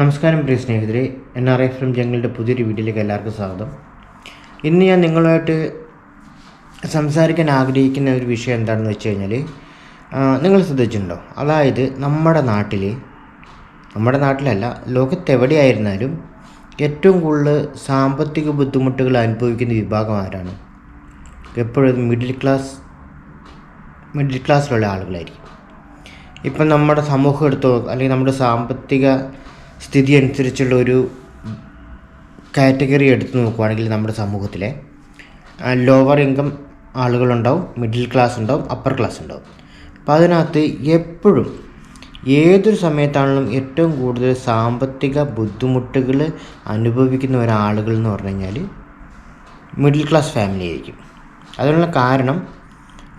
നമസ്കാരം പ്രിയ സ്നേഹിതരെ എൻ ആർ ഐ ഫ്രം ജംഗിളുടെ പുതിയൊരു വീഡിയോയിലേക്ക് എല്ലാവർക്കും സ്വാഗതം. ഇന്ന് ഞാൻ നിങ്ങളുമായിട്ട് സംസാരിക്കാൻ ആഗ്രഹിക്കുന്ന ഒരു വിഷയം എന്താണെന്ന് വെച്ച് കഴിഞ്ഞാൽ നിങ്ങൾ ശ്രദ്ധിച്ചിട്ടുണ്ടോ? അതായത് നമ്മുടെ നാട്ടിൽ നമ്മുടെ നാട്ടിലല്ല ലോകത്തെവിടെയായിരുന്നാലും ഏറ്റവും കൂടുതൽ സാമ്പത്തിക ബുദ്ധിമുട്ടുകൾ അനുഭവിക്കുന്ന വിഭാഗം ആരാണ്? എപ്പോഴും മിഡിൽ ക്ലാസ് മിഡിൽ ക്ലാസ്സിലുള്ള ആളുകളായിരിക്കും. ഇപ്പം നമ്മുടെ സമൂഹം എടുത്തോ അല്ലെങ്കിൽ നമ്മുടെ സാമ്പത്തിക സ്ഥിതി അനുസരിച്ചുള്ള ഒരു കാറ്റഗറി എടുത്തു നോക്കുവാണെങ്കിൽ നമ്മുടെ സമൂഹത്തിലെ ലോവർ ഇൻകം ആളുകളുണ്ടാവും മിഡിൽ ക്ലാസ് ഉണ്ടാവും അപ്പർ ക്ലാസ് ഉണ്ടാവും. അപ്പോൾ അതിനകത്ത് എപ്പോഴും ഏതൊരു സമയത്താണെങ്കിലും ഏറ്റവും കൂടുതൽ സാമ്പത്തിക ബുദ്ധിമുട്ടുകൾ അനുഭവിക്കുന്ന ഒരാളുകൾ എന്ന് പറഞ്ഞു കഴിഞ്ഞാൽ മിഡിൽ ക്ലാസ് ഫാമിലി ആയിരിക്കും. അതിനുള്ള കാരണം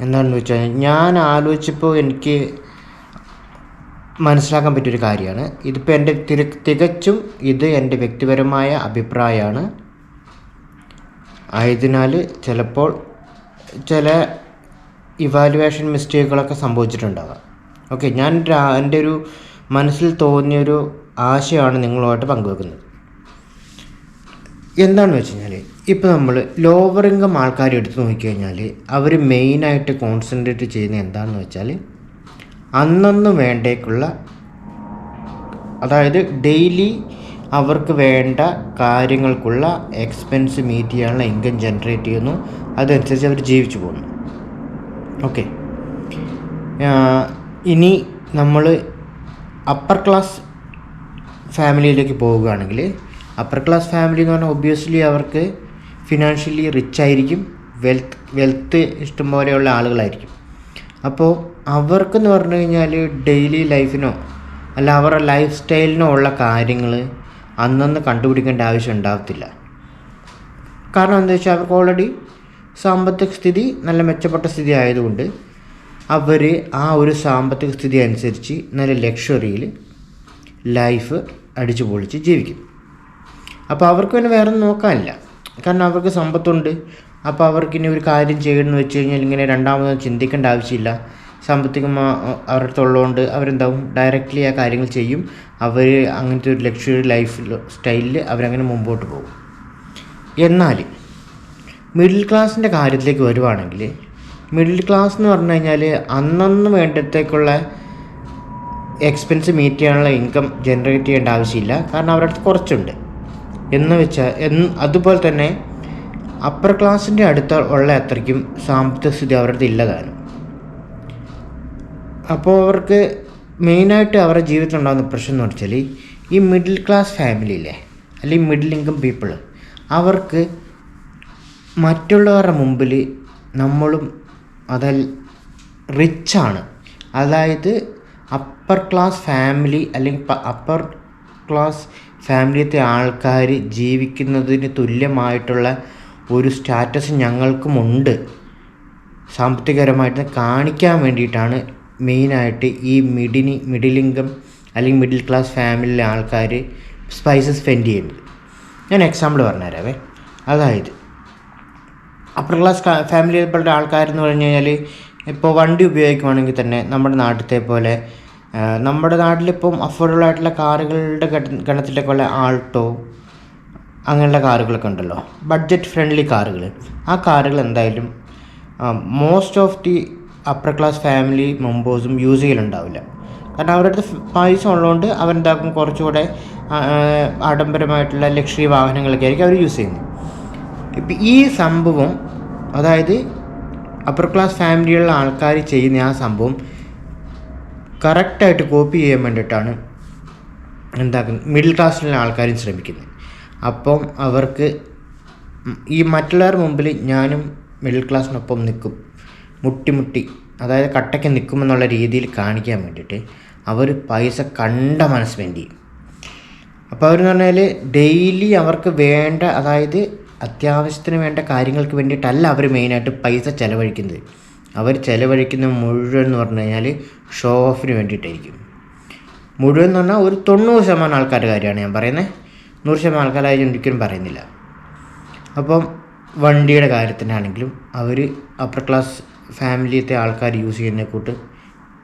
എന്താണെന്ന് വെച്ചാൽ ഞാൻ ആലോചിച്ചപ്പോൾ എനിക്ക് മനസ്സിലാക്കാൻ പറ്റിയൊരു കാര്യമാണ്. ഇതിപ്പോൾ എന്റെ തികച്ചും ഇത് എന്റെ വ്യക്തിപരമായ അഭിപ്രായമാണ്. ആയതിനാൽ ചിലപ്പോൾ ചില ഇവാലുവേഷൻ മിസ്റ്റേക്കുകളൊക്കെ സംഭവിച്ചിട്ടുണ്ടാകാം ഓക്കെ ഞാൻ എന്റെ ഒരു മനസ്സിൽ തോന്നിയൊരു ആശയമാണ് നിങ്ങളുമായിട്ട് പങ്കുവെക്കുന്നത്. എന്താണെന്ന് വെച്ച് കഴിഞ്ഞാൽ ഇപ്പോൾ നമ്മൾ ലോവർ ഇൻകം ആൾക്കാർ എടുത്ത് നോക്കിക്കഴിഞ്ഞാൽ അവർ മെയിനായിട്ട് കോൺസെൻട്രേറ്റ് ചെയ്യുന്നത് എന്താണെന്ന് വെച്ചാൽ അന്നന്ന് വേണ്ടേക്കുള്ള അതായത് ഡെയിലി അവർക്ക് വേണ്ട കാര്യങ്ങൾക്കുള്ള എക്സ്പെൻസ് മീറ്റ് ചെയ്യാനുള്ള ഇൻകം ജനറേറ്റ് ചെയ്യുന്നു. അതനുസരിച്ച് അവർ ജീവിച്ചു പോകുന്നു. ഓക്കെ. ഇനി നമ്മൾ അപ്പർ ക്ലാസ് ഫാമിലിയിലേക്ക് പോവുകയാണെങ്കിൽ അപ്പർ ക്ലാസ് ഫാമിലി എന്ന് പറഞ്ഞാൽ ഒബ്വിയസ്ലി അവർക്ക് ഫിനാൻഷ്യലി റിച്ച് ആയിരിക്കും വെൽത്ത് വെൽത്ത് ഇഷ്ടംപോലെയുള്ള ആളുകളായിരിക്കും. അപ്പോൾ അവർക്കെന്ന് പറഞ്ഞു കഴിഞ്ഞാൽ ഡെയിലി ലൈഫിനോ അല്ല അവരുടെ ലൈഫ് സ്റ്റൈലിനോ ഉള്ള കാര്യങ്ങൾ അന്നന്ന് കണ്ടുപിടിക്കേണ്ട ആവശ്യം ഉണ്ടാകത്തില്ല കാരണം എന്താ വെച്ചാൽ അവർക്ക് ഓൾറെഡി സാമ്പത്തിക സ്ഥിതി നല്ല മെച്ചപ്പെട്ട സ്ഥിതി ആയതുകൊണ്ട് അവർ ആ ഒരു സാമ്പത്തിക സ്ഥിതി അനുസരിച്ച് നല്ല ലക്ഷറിയിൽ ലൈഫ് അടിച്ചു പൊളിച്ച് ജീവിക്കും. അപ്പോൾ അവർക്ക് പിന്നെ വേറെ നോക്കാനില്ല. കാരണം അവർക്ക് സമ്പത്തുണ്ട്. അപ്പോൾ അവർക്ക് ഇനി ഒരു കാര്യം ചെയ്യണമെന്ന് വെച്ച് കഴിഞ്ഞാൽ ഇങ്ങനെ രണ്ടാമതൊന്നും ചിന്തിക്കേണ്ട ആവശ്യമില്ല. സാമ്പത്തികം ആ- അവരുടെ അടുത്തുള്ളതുകൊണ്ട് അവരെന്താവും? ഡയറക്റ്റ്ലി ആ കാര്യങ്ങൾ ചെയ്യും. അവർ അങ്ങനത്തെ ഒരു ലക്ഷറി ലൈഫ് സ്റ്റൈലിൽ അവരങ്ങനെ മുമ്പോട്ട് പോകും. എന്നാൽ മിഡിൽ ക്ലാസ്സിന്റെ കാര്യത്തിലേക്ക് വരുവാണെങ്കിൽ മിഡിൽ ക്ലാസ് എന്ന് പറഞ്ഞു കഴിഞ്ഞാൽ അന്നന്ന് വേണ്ടത്തേക്കുള്ള എക്സ്പെൻസ് മീറ്റ് ചെയ്യാനുള്ള ഇൻകം ജനറേറ്റ് ചെയ്യേണ്ട ആവശ്യമില്ല. കാരണം അവരുടെ അടുത്ത് കുറച്ചുണ്ട്. എന്ന് വെച്ചാൽ എന്ന് അതുപോലെ തന്നെ അപ്പർ ക്ലാസ്സിന്റെ അടുത്ത് ഉള്ള അത്രയ്ക്കും സാമ്പത്തിക സ്ഥിതി അവരുടെ അടുത്ത് ഇല്ലതാനും അപ്പോൾ അവർക്ക് മെയിനായിട്ട് അവരുടെ ജീവിതത്തിൽ ഉണ്ടാകുന്ന പ്രശ്നം എന്ന് വെച്ചാൽ ഈ മിഡിൽ ക്ലാസ് ഫാമിലിയിലെ അല്ലെങ്കിൽ മിഡിൽ ഇൻകം പീപ്പിൾ അവർക്ക് മറ്റുള്ളവരുടെ മുമ്പിൽ നമ്മളും അത റിച്ചാണ് അതായത് അപ്പർ ക്ലാസ് ഫാമിലി അല്ലെങ്കിൽ അപ്പർ ക്ലാസ് ഫാമിലിയത്തെ ആൾക്കാർ ജീവിക്കുന്നതിന് തുല്യമായിട്ടുള്ള ഒരു സ്റ്റാറ്റസ് ഞങ്ങൾക്കുമുണ്ട് സാമ്പത്തികപരമായിട്ട് കാണിക്കാൻ വേണ്ടിയിട്ടാണ് മെയിനായിട്ട് ഈ മിഡിനി മിഡിൽ ഇൻകം അല്ലെങ്കിൽ മിഡിൽ ക്ലാസ് ഫാമിലിയിലെ ആൾക്കാർ സ്പൈസസ് സ്പെൻഡ് ചെയ്യുന്നത്. ഞാൻ എക്സാമ്പിൾ പറഞ്ഞുതരാവേ. അതായത് അപ്പർ ക്ലാസ് ഫാമിലിയിൽപ്പെട്ട ആൾക്കാരെന്ന് പറഞ്ഞു കഴിഞ്ഞാൽ ഇപ്പോൾ വണ്ടി ഉപയോഗിക്കുവാണെങ്കിൽ തന്നെ നമ്മുടെ നാട്ടിലത്തെ പോലെ നമ്മുടെ നാട്ടിലിപ്പം അഫോർഡബിൾ ആയിട്ടുള്ള കാറുകളുടെ ഗണത്തിലൊക്കെ ഉള്ള ആൾട്ടോ അങ്ങനെയുള്ള കാറുകളൊക്കെ ഉണ്ടല്ലോ. ബഡ്ജറ്റ് ഫ്രണ്ട്ലി കാറുകൾ ആ കാറുകൾ എന്തായാലും most of the upper class family മെമ്പേഴ്സും use ചെയ്യലുണ്ടാവില്ല. കാരണം അവരുടെ അടുത്ത് പൈസ ഉള്ളതുകൊണ്ട് അവരെന്താക്കും കുറച്ചുകൂടെ ആഡംബരമായിട്ടുള്ള ലക്ഷറി വാഹനങ്ങളൊക്കെ ആയിരിക്കും അവർ യൂസ് ചെയ്യുന്നത് ഇപ്പം ഈ സംഭവം അതായത് അപ്പർ ക്ലാസ് ഫാമിലിയുള്ള ആൾക്കാർ ചെയ്യുന്ന ആ സംഭവം കറക്റ്റായിട്ട് കോപ്പി ചെയ്യാൻ വേണ്ടിയിട്ടാണ് എന്താക്കുന്നത് മിഡിൽ ക്ലാസ്സിലുള്ള ആൾക്കാരും ശ്രമിക്കുന്നത് അപ്പം അവർക്ക് ഈ മറ്റുള്ളവർ മുമ്പിൽ ഞാനും മിഡിൽ ക്ലാസ്സിനൊപ്പം നിൽക്കും മുട്ടി മുട്ടി അതായത് കട്ടയ്ക്ക് നിൽക്കുമെന്നുള്ള രീതിയിൽ കാണിക്കാൻ വേണ്ടിയിട്ട് അവർ പൈസ കണ്ട മനസ്സ് വേണ്ടി അപ്പോൾ അവരെന്ന് പറഞ്ഞാൽ ഡെയിലി അവർക്ക് വേണ്ട അതായത് അത്യാവശ്യത്തിന് വേണ്ട കാര്യങ്ങൾക്ക് വേണ്ടിയിട്ടല്ല അവർ മെയിനായിട്ട് പൈസ ചിലവഴിക്കുന്നത്. അവർ ചിലവഴിക്കുന്ന മുഴുവൻ എന്ന് പറഞ്ഞു കഴിഞ്ഞാൽ ഷോ ഓഫിന് വേണ്ടിയിട്ടായിരിക്കും. മുഴുവൻ എന്ന് പറഞ്ഞാൽ ഒരു തൊണ്ണൂറ് ശതമാനം ആൾക്കാരുടെ കാര്യമാണ് ഞാൻ പറയുന്നത്. നൂറ് ശതമാനം ആൾക്കാരായി ഒരിക്കലും പറയുന്നില്ല. അപ്പം വണ്ടിയുടെ കാര്യത്തിനാണെങ്കിലും അവർ അപ്പർ ക്ലാസ് ഫാമിലിയത്തെ ആൾക്കാർ യൂസ് ചെയ്യുന്ന കൂട്ട്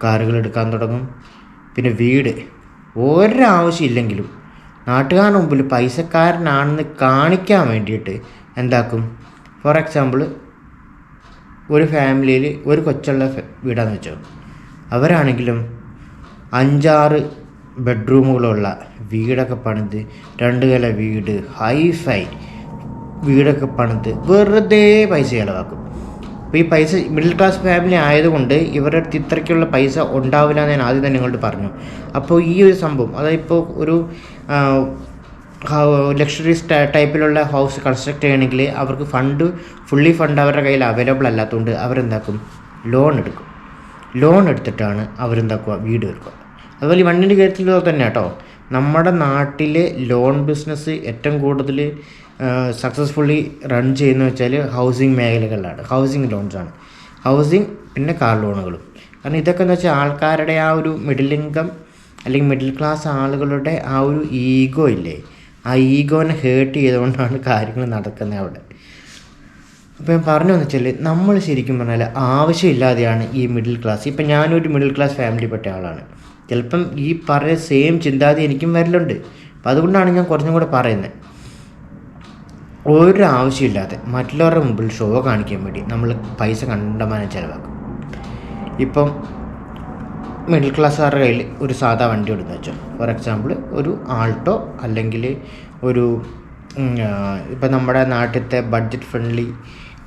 കാറുകൾ എടുക്കാൻ തുടങ്ങും. പിന്നെ വീട്. ഒരാവശ്യമില്ലെങ്കിലും നാട്ടുകാരുടെ മുമ്പിൽ പൈസക്കാരനാണെന്ന് കാണിക്കാൻ വേണ്ടിയിട്ട് എന്താക്കും? ഫോർ എക്സാമ്പിൾ ഒരു ഫാമിലിയിൽ ഒരു കൊച്ചുള്ള വീടാന്ന് വെച്ചോ. അവരാണെങ്കിലും അഞ്ചാറ് ബെഡ്റൂമുകളുള്ള വീടൊക്കെ പണിത് രണ്ട് കല വീട് ഹൈഫൈ വീടൊക്കെ പണിത് വെറുതെ പൈസ ചിലവാക്കും. അപ്പോൾ ഈ പൈസ മിഡിൽ ക്ലാസ് ഫാമിലി ആയതുകൊണ്ട് ഇവരുടെ അടുത്ത് ഇത്രയ്ക്കുള്ള പൈസ ഉണ്ടാവില്ല എന്ന് ഞാൻ ആദ്യം തന്നെ നിങ്ങളോട് പറഞ്ഞു. അപ്പോൾ ഈ ഒരു സംഭവം അതായത് ഒരു ലക്ഷറി ടൈപ്പിലുള്ള ഹൗസ് കൺസ്ട്രക്ട് ചെയ്യണമെങ്കിൽ അവർക്ക് ഫണ്ട് ഫുള്ളി ഫണ്ട് അവരുടെ കയ്യിൽ അവൈലബിൾ അല്ലാത്തതുകൊണ്ട് അവരെന്താക്കും? ലോൺ എടുക്കും. ലോൺ എടുത്തിട്ടാണ് അവരെന്താക്കുക? വീട് വെക്കുക. അതുപോലെ ഈ വണ്ടിന്റെ കാര്യത്തിൽ തന്നെ കേട്ടോ നമ്മുടെ നാട്ടിലെ ലോൺ ബിസിനസ് ഏറ്റവും കൂടുതൽ സക്സസ്ഫുള്ളി റൺ ചെയ്യുന്ന വെച്ചാൽ ഹൗസിംഗ് മേഖലകളിലാണ്. ഹൗസിംഗ് ലോൺസാണ് ഹൗസിംഗ് പിന്നെ കാർ ലോണുകളും കാരണം ഇതൊക്കെ എന്ന് വെച്ചാൽ ആൾക്കാരുടെ ആ ഒരു മിഡിൽ ഇൻകം അല്ലെങ്കിൽ മിഡിൽ ക്ലാസ് ആളുകളുടെ ആ ഒരു ഈഗോ ഇല്ലേ? ആ ഈഗോനെ ഹേർട്ട് ചെയ്തുകൊണ്ടാണ് കാര്യങ്ങൾ നടക്കുന്നത് അവിടെ. അപ്പോൾ ഞാൻ പറഞ്ഞു എന്ന് വെച്ചാൽ നമ്മൾ ശരിക്കും പറഞ്ഞാൽ ആവശ്യമില്ലാതെയാണ് ഈ മിഡിൽ ക്ലാസ് ഇപ്പം ഞാനൊരു മിഡിൽ ക്ലാസ് ഫാമിലിപ്പെട്ട ആളാണ്. ചിലപ്പം ഈ പറഞ്ഞ സെയിം ചിന്താഗതി എനിക്കും വരലുണ്ട്. അപ്പം അതുകൊണ്ടാണ് ഞാൻ കുറച്ചും കൂടെ പറയുന്നത് ഒരു ആവശ്യമില്ലാതെ മറ്റുള്ളവരുടെ മുമ്പിൽ ഷോ കാണിക്കാൻ വേണ്ടി നമ്മൾ പൈസ കണ്ടമാനം ചിലവാക്കും. ഇപ്പം മിഡിൽ ക്ലാസ്സുകാരുടെ കയ്യിൽ ഒരു സാധാ വണ്ടി ഉണ്ടെന്ന് വെച്ചോ. ഫോർ എക്സാമ്പിൾ ഒരു ആൾട്ടോ അല്ലെങ്കിൽ ഒരു ഇപ്പം നമ്മുടെ നാട്ടിലത്തെ budget friendly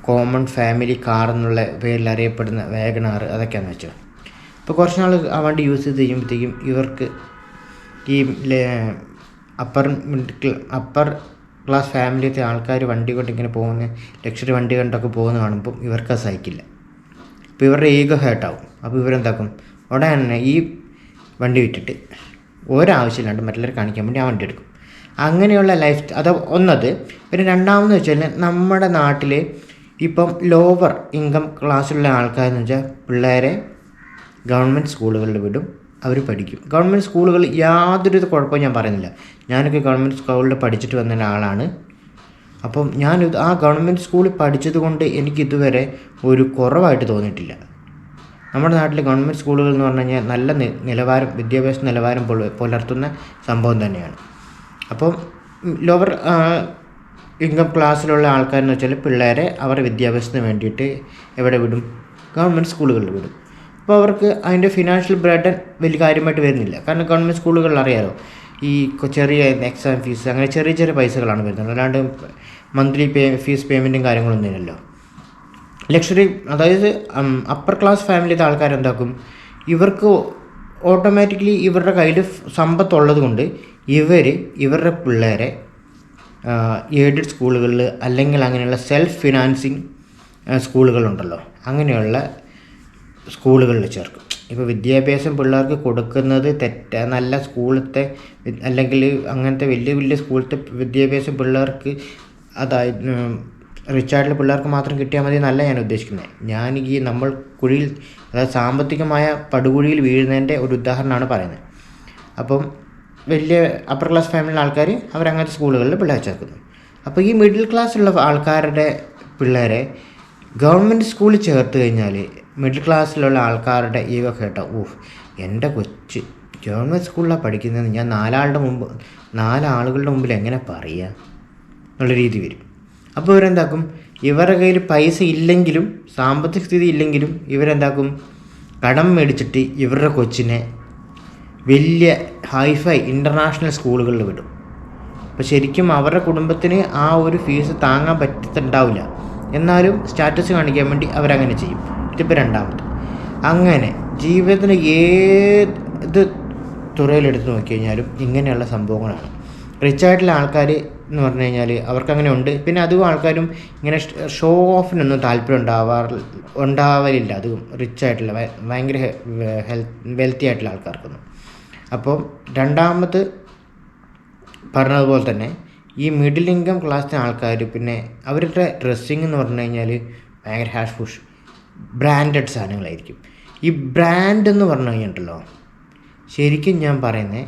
common family car എന്നുള്ള പേരിൽ അറിയപ്പെടുന്ന വേഗനാർ അതൊക്കെയാണെന്ന് വെച്ചോ. ഇപ്പോൾ കുറച്ച് നാൾ ആ വണ്ടി യൂസ് ചെയ്ത് കഴിയുമ്പോഴത്തേക്കും ഇവർക്ക് ഈ അപ്പർ അപ്പർ ക്ലാസ് ഫാമിലിയിലത്തെ ആൾക്കാർ വണ്ടി കൊണ്ടിങ്ങനെ പോകുന്ന ലക്ഷറി വണ്ടി കൊണ്ടൊക്കെ പോകുന്ന കാണുമ്പോൾ ഇവർക്ക് സഹിക്കില്ല. അപ്പോൾ ഇവരുടെ ഈഗോ ഹേർട്ടാവും അപ്പോൾ ഇവരെന്താക്കും? ഉടനെ തന്നെ ഈ വണ്ടി വിറ്റിട്ട് ഒരാവശ്യമില്ലാണ്ട് മറ്റുള്ളവരെ കാണിക്കാൻ വേണ്ടി ആ വണ്ടി എടുക്കും. അങ്ങനെയുള്ള ലൈഫ് അത് ഒന്നത് പിന്നെ രണ്ടാമെന്ന് വെച്ചാൽ നമ്മുടെ നാട്ടിൽ ഇപ്പം ലോവർ ഇൻകം ക്ലാസ്സിലുള്ള ആൾക്കാരെന്ന് വെച്ചാൽ പിള്ളേരെ ഗവൺമെന്റ് സ്കൂളുകളിൽ വിടും അവർ പഠിക്കും. ഗവൺമെന്റ് സ്കൂളുകൾ യാതൊരു കുഴപ്പവും ഞാൻ പറയുന്നില്ല. ഞാനൊക്കെ ഗവൺമെന്റ് സ്കൂളിൽ പഠിച്ചിട്ട് വന്ന ആളാണ് അപ്പം ഞാൻ ആ ഗവൺമെന്റ് സ്കൂളിൽ പഠിച്ചത് കൊണ്ട് എനിക്കിതുവരെ ഒരു കുറവായിട്ട് തോന്നിയിട്ടില്ല. നമ്മുടെ നാട്ടിലെ ഗവൺമെന്റ് സ്കൂളുകൾ എന്ന് പറഞ്ഞു കഴിഞ്ഞാൽ നല്ല നിലവാരം വിദ്യാഭ്യാസ നിലവാരം പുല- പുലർത്തുന്ന സംഭവം തന്നെയാണ്. അപ്പം ലോവർ ഇൻകം ക്ലാസ്സിലുള്ള ആൾക്കാരെന്ന് വെച്ചാൽ പിള്ളേരെ അവരുടെ വിദ്യാഭ്യാസത്തിന് വേണ്ടിയിട്ട് എവിടെ വിടും? ഗവൺമെന്റ് സ്കൂളുകളിൽ വിടും. അപ്പോൾ അവർക്ക് അതിന്റെ ഫിനാൻഷ്യൽ ബർഡൻ വലിയ കാര്യമായിട്ട് വരുന്നില്ല. കാരണം ഗവൺമെന്റ് സ്കൂളുകളിൽ അറിയാലോ ഈ ചെറിയ എക്സാം ഫീസ് അങ്ങനെ ചെറിയ ചെറിയ പൈസകളാണ് വരുന്നത്. അല്ലാണ്ട് മന്ത്ലി പേ ഫീസ് പേയ്മെന്റും കാര്യങ്ങളൊന്നും ഇല്ലല്ലോ. ലക്ഷറി അതായത് അപ്പർ ക്ലാസ് ഫാമിലിയിലെ ആൾക്കാരെന്താക്കും ഇവർക്ക് ഓട്ടോമാറ്റിക്കലി ഇവരുടെ കയ്യിൽ സമ്പത്തുള്ളത് കൊണ്ട് ഇവർ ഇവരുടെ പിള്ളേരെ എയ്ഡഡ് സ്കൂളുകളിൽ അല്ലെങ്കിൽ അങ്ങനെയുള്ള സെൽഫ് ഫിനാൻസിങ് സ്കൂളുകളുണ്ടല്ലോ. അങ്ങനെയുള്ള സ്കൂളുകളിൽ ചേർക്കും. ഇപ്പോൾ വിദ്യാഭ്യാസം പിള്ളേർക്ക് കൊടുക്കുന്നത് തെറ്റ നല്ല സ്കൂളത്തെ അല്ലെങ്കിൽ അങ്ങനത്തെ വലിയ വലിയ സ്കൂളത്തെ വിദ്യാഭ്യാസം പിള്ളേർക്ക് അതായത് റിച്ചാർഡിലെ പിള്ളേർക്ക് മാത്രം കിട്ടിയാൽ മതി എന്നല്ല ഞാൻ ഉദ്ദേശിക്കുന്നത് ഞാൻ ഈ നമ്മൾ കുഴിയിൽ അതായത് സാമ്പത്തികമായ പടുകുഴിയിൽ വീഴുന്നതിന്റെ ഒരു ഉദാഹരണമാണ് പറയുന്നത്. അപ്പം വലിയ അപ്പർ ക്ലാസ് ഫാമിലിയിലെ ആൾക്കാർ അവരങ്ങനത്തെ സ്കൂളുകളിൽ പിള്ളേർ ചേർക്കുന്നു. അപ്പോൾ ഈ മിഡിൽ ക്ലാസ് ഉള്ള ആൾക്കാരുടെ പിള്ളേരെ ഗവൺമെന്റ് സ്കൂളിൽ ചേർത്ത് കഴിഞ്ഞാൽ മിഡിൽ ക്ലാസ്സിലുള്ള ആൾക്കാരുടെ ഈവ കേട്ടോ ഊഹ് എന്റെ കൊച്ച് ഗവൺമെന്റ് സ്കൂളിലാണ് പഠിക്കുന്നത് ഞാൻ നാലാളുടെ മുമ്പ് നാലാളുകളുടെ മുമ്പിൽ എങ്ങനെ പറയുക എന്നുള്ള രീതി വരും. അപ്പോൾ ഇവരെന്താക്കും? ഇവരുടെ കയ്യിൽ പൈസ ഇല്ലെങ്കിലും സാമ്പത്തിക സ്ഥിതി ഇല്ലെങ്കിലും ഇവരെന്താക്കും? കടം മേടിച്ചിട്ട് ഇവരുടെ കൊച്ചിനെ വലിയ ഹൈഫൈ ഇന്റർനാഷണൽ സ്കൂളുകളിൽ വിടും. അപ്പോൾ ശരിക്കും അവരുടെ കുടുംബത്തിന് ആ ഒരു ഫീസ് താങ്ങാൻ പറ്റത്തുണ്ടാവില്ല. എന്നാലും സ്റ്റാറ്റസ് കാണിക്കാൻ വേണ്ടി അവരങ്ങനെ ചെയ്യും. ഇതിപ്പോൾ രണ്ടാമത്. അങ്ങനെ ജീവിതത്തിന് ഏത് തുറയിലെടുത്ത് നോക്കി കഴിഞ്ഞാലും ഇങ്ങനെയുള്ള സംഭവങ്ങളാണ്. റിച്ചായിട്ടുള്ള ആൾക്കാർ എന്ന് പറഞ്ഞു കഴിഞ്ഞാൽ അവർക്കങ്ങനെ ഉണ്ട്. പിന്നെ അതും ആൾക്കാരും ഇങ്ങനെ ഷോ ഓഫിനൊന്നും താല്പര്യം ഉണ്ടാവാറ് ഉണ്ടാവലില്ല. അതും റിച്ചായിട്ടുള്ള ഭയങ്കര ഹെൽത്ത് വെൽത്തി ആയിട്ടുള്ള ആൾക്കാർക്കൊന്നും. അപ്പോൾ രണ്ടാമത് പറഞ്ഞതുപോലെ തന്നെ ഈ മിഡിൽ ഇൻകം ക്ലാസ്സിലെ ആൾക്കാർ പിന്നെ അവരുടെ ഡ്രസ്സിങ് എന്ന് പറഞ്ഞു കഴിഞ്ഞാൽ ഭയങ്കര ഹാഷ് ഫുഷ് ബ്രാൻഡഡ് സാധനങ്ങളായിരിക്കും. ഈ ബ്രാൻഡ് എന്ന് പറഞ്ഞു കഴിഞ്ഞിട്ടുണ്ടല്ലോ ശരിക്കും ഞാൻ പറയുന്നത്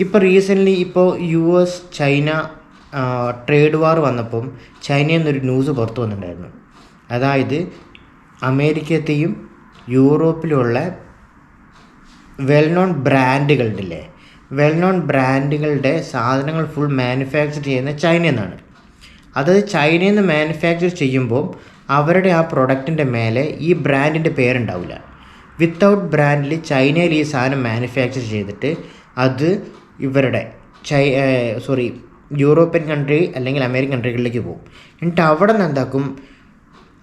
ഇപ്പോൾ റീസെന്റ്ലി ഇപ്പോൾ U S China trade war വന്നപ്പം ചൈനയിൽ നിന്നൊരു ന്യൂസ് പുറത്തു വന്നിട്ടുണ്ടായിരുന്നു. അതായത് അമേരിക്കത്തെയും യൂറോപ്പിലുള്ള വെൽ നോൺ ബ്രാൻഡുകളുണ്ടല്ലേ വെൽ നോൺ ബ്രാൻഡുകളുടെ സാധനങ്ങൾ ഫുൾ മാനുഫാക്ചർ ചെയ്യുന്ന ചൈനയിൽ നിന്നാണ്. അതായത് ചൈനയിൽ നിന്ന് മാനുഫാക്ചർ ചെയ്യുമ്പോൾ അവരുടെ ആ പ്രൊഡക്റ്റിന്റെ മേലെ ഈ ബ്രാൻഡിന്റെ പേരുണ്ടാവില്ല. വിത്തൗട്ട് ബ്രാൻഡിൽ ചൈനയിൽ ഈ സാധനം മാനുഫാക്ചർ ചെയ്തിട്ട് അത് ഇവരുടെ ചൈ സോറി യൂറോപ്യൻ കൺട്രി അല്ലെങ്കിൽ അമേരിക്കൻ കൺട്രികളിലേക്ക് പോകും. എന്നിട്ട് അവിടെ നിന്ന് എന്താക്കും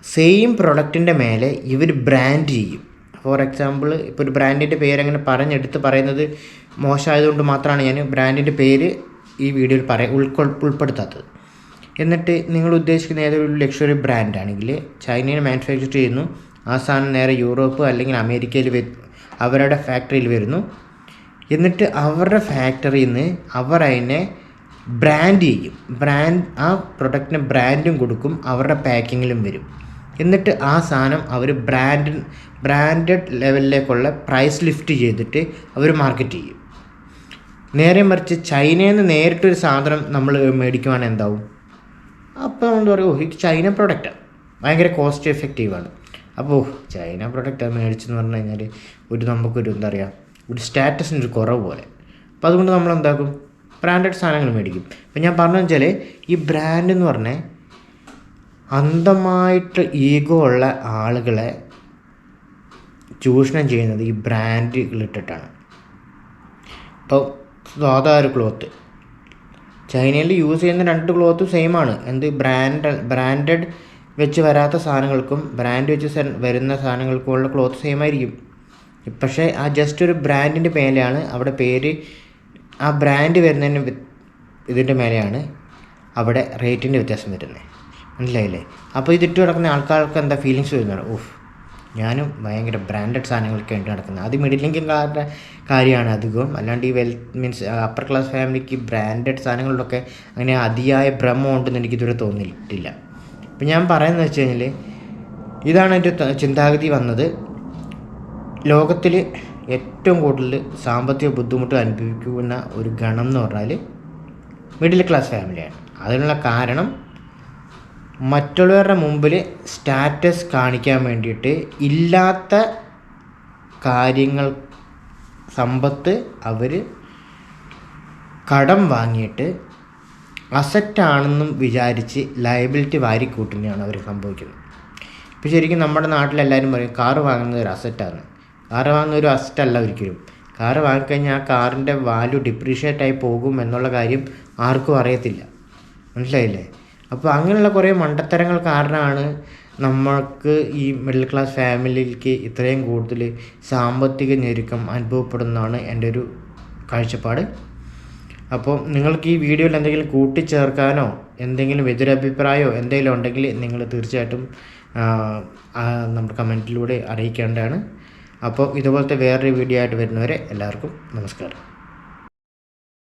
സെയിം പ്രൊഡക്റ്റിന്റെ മേലെ ഇവർ ബ്രാൻഡ് ചെയ്യും. ഫോർ എക്സാമ്പിൾ ഇപ്പോൾ ഒരു ബ്രാൻഡിന്റെ പേര് അങ്ങനെ പറഞ്ഞെടുത്ത് പറയുന്നത് മോശമായതുകൊണ്ട് മാത്രമാണ് ഞാൻ ബ്രാൻഡിന്റെ പേര് ഈ വീഡിയോയിൽ പറയ ഉൾക്കൊ ഉൾപ്പെടുത്താത്തത്. എന്നിട്ട് നിങ്ങൾ ഉദ്ദേശിക്കുന്ന ഏതൊരു ലക്ഷറി ബ്രാൻഡാണെങ്കിൽ ചൈനയിൽ മാനുഫാക്ചർ ചെയ്യുന്നു. ആ സാധനം നേരെ യൂറോപ്പ് അല്ലെങ്കിൽ അമേരിക്കയിൽ അവരുടെ ഫാക്ടറിയിൽ വരുന്നു. എന്നിട്ട് അവരുടെ ഫാക്ടറിയിൽ നിന്ന് അവർ അതിനെ ബ്രാൻഡ് ചെയ്യും. ബ്രാൻഡ് ആ പ്രൊഡക്റ്റിന് ബ്രാൻഡും കൊടുക്കും. അവരുടെ പാക്കിങ്ങിലും വരും. എന്നിട്ട് ആ സാധനം അവർ ബ്രാൻഡ് ബ്രാൻഡഡ് ലെവലിലേക്കുള്ള പ്രൈസ് ലിഫ്റ്റ് ചെയ്തിട്ട് അവർ മാർക്കറ്റ് ചെയ്യും. നേരെ മറിച്ച് ചൈനയിൽ നിന്ന് നേരിട്ടൊരു സാധനം നമ്മൾ മേടിക്കുവാണെങ്കിൽ എന്താവും? അപ്പോൾ നമ്മൾ പറയും ഓഹ് ഇത് ചൈന പ്രൊഡക്റ്റാണ് ഭയങ്കര കോസ്റ്റ് എഫക്റ്റീവാണ് അപ്പോൾ ചൈന പ്രൊഡക്റ്റ് മേടിച്ചെന്ന് പറഞ്ഞു കഴിഞ്ഞാൽ ഒരു നമുക്കൊരു എന്താ പറയുക ഒരു സ്റ്റാറ്റസിന്റെ ഒരു കുറവ് പോലെ. അപ്പോൾ അതുകൊണ്ട് നമ്മൾ എന്താക്കും? ബ്രാൻഡഡ് സാധനങ്ങൾ മേടിക്കും. അപ്പം ഞാൻ പറഞ്ഞു വെച്ചാൽ ഈ ബ്രാൻഡ് എന്ന് പറഞ്ഞാൽ അന്ധമായിട്ട് ഈഗോ ഉള്ള ആളുകളെ ചൂഷണം ചെയ്യുന്നത് ഈ ബ്രാൻഡുകളിട്ടിട്ടാണ് ഇപ്പോൾ സാധാ ഒരു ക്ലോത്ത് ചൈനയിൽ യൂസ് ചെയ്യുന്ന രണ്ട് ക്ലോത്ത് സെയിം ആണ്. എന്ത് ബ്രാൻഡ് ബ്രാൻഡഡ് വെച്ച് വരാത്ത സാധനങ്ങൾക്കും ബ്രാൻഡ് വെച്ച് വരുന്ന സാധനങ്ങൾക്കും ഉള്ള ക്ലോത്ത് സെയിം ആയിരിക്കും. പക്ഷേ ആ ജസ്റ്റ് ഒരു ബ്രാൻഡിന്റെ മേലെയാണ്. അവിടെ പേര് ആ ബ്രാൻഡ് വരുന്നതിന് ഇതിന്റെ മേലെയാണ് അവിടെ റേറ്റിന്റെ വ്യത്യാസം വരുന്നത്. മനസ്സിലായില്ലേ? അപ്പോൾ ഇതിട്ട് കിടക്കുന്ന ആൾക്കാർക്ക് എന്താ ഫീലിങ്സ് വരുന്നത്? ഓഫ് ഞാനും ഭയങ്കര ബ്രാൻഡഡ് സാധനങ്ങളൊക്കെ ആയിട്ട് നടക്കുന്നത് അത് മിഡിൽ ഇൻകംകാരുടെ കാര്യമാണ് അധികവും. അല്ലാണ്ട് ഈ വെൽത്ത് മീൻസ് അപ്പർ ക്ലാസ് ഫാമിലിക്ക് ബ്രാൻഡഡ് സാധനങ്ങളിലൊക്കെ അങ്ങനെ അതിയായ ഭ്രമം ഉണ്ടെന്ന് എനിക്കിതുവരെ തോന്നിയിട്ടില്ല. അപ്പം ഞാൻ പറയുന്നത് വെച്ച് കഴിഞ്ഞാൽ ഇതാണ് എന്റെ ചിന്താഗതി വന്നത്. ലോകത്തിൽ ഏറ്റവും കൂടുതൽ സാമ്പത്തിക ബുദ്ധിമുട്ട് അനുഭവിക്കുന്ന ഒരു ഗണം എന്ന് പറഞ്ഞാൽ മിഡിൽ ക്ലാസ് ഫാമിലിയാണ് അതിനുള്ള കാരണം മറ്റുള്ളവരുടെ മുമ്പിൽ സ്റ്റാറ്റസ് കാണിക്കാൻ വേണ്ടിയിട്ട് ഇല്ലാത്ത കാര്യങ്ങൾ സമ്പത്ത് അവർ കടം വാങ്ങിയിട്ട് അസറ്റാണെന്നും വിചാരിച്ച് ലയബിലിറ്റി വാരിക്കൂട്ടുന്നതാണ് അവർ സംഭവിക്കുന്നത്. ഇപ്പോൾ ശരിക്കും നമ്മുടെ നാട്ടിലെല്ലാവരും പറയും കാറ് വാങ്ങുന്നത് ഒരു അസറ്റാണ് കാറ് വാങ്ങുന്ന ഒരു അസറ്റല്ല ഒരിക്കലും. കാറ് വാങ്ങിക്കഴിഞ്ഞാൽ ആ കാറിന്റെ വാല്യൂ ഡിപ്രീഷിയേറ്റ് ആയി പോകും എന്നുള്ള കാര്യം ആർക്കും അറിയത്തില്ല. മനസ്സിലായില്ലേ? അപ്പോൾ അങ്ങനെയുള്ള കുറേ മണ്ടത്തരങ്ങൾ കാരണമാണ് നമ്മൾക്ക് ഈ മിഡിൽ ക്ലാസ് ഫാമിലിക്ക് ഇത്രയും കൂടുതൽ സാമ്പത്തിക ഞെരുക്കം അനുഭവപ്പെടുന്നതാണ് എന്റെ ഒരു കാഴ്ചപ്പാട്. അപ്പോൾ നിങ്ങൾക്ക് ഈ വീഡിയോയിൽ എന്തെങ്കിലും കൂട്ടിച്ചേർക്കാനോ എന്തെങ്കിലും എതിരഭിപ്രായമോ എന്തെങ്കിലും ഉണ്ടെങ്കിൽ നിങ്ങൾ തീർച്ചയായിട്ടും നമ്മുടെ കമന്റിലൂടെ അറിയിക്കേണ്ടതാണ്. അപ്പോൾ ഇതുപോലത്തെ വേറൊരു വീഡിയോ ആയിട്ട് വരുന്നവരെ എല്ലാവർക്കും നമസ്കാരം.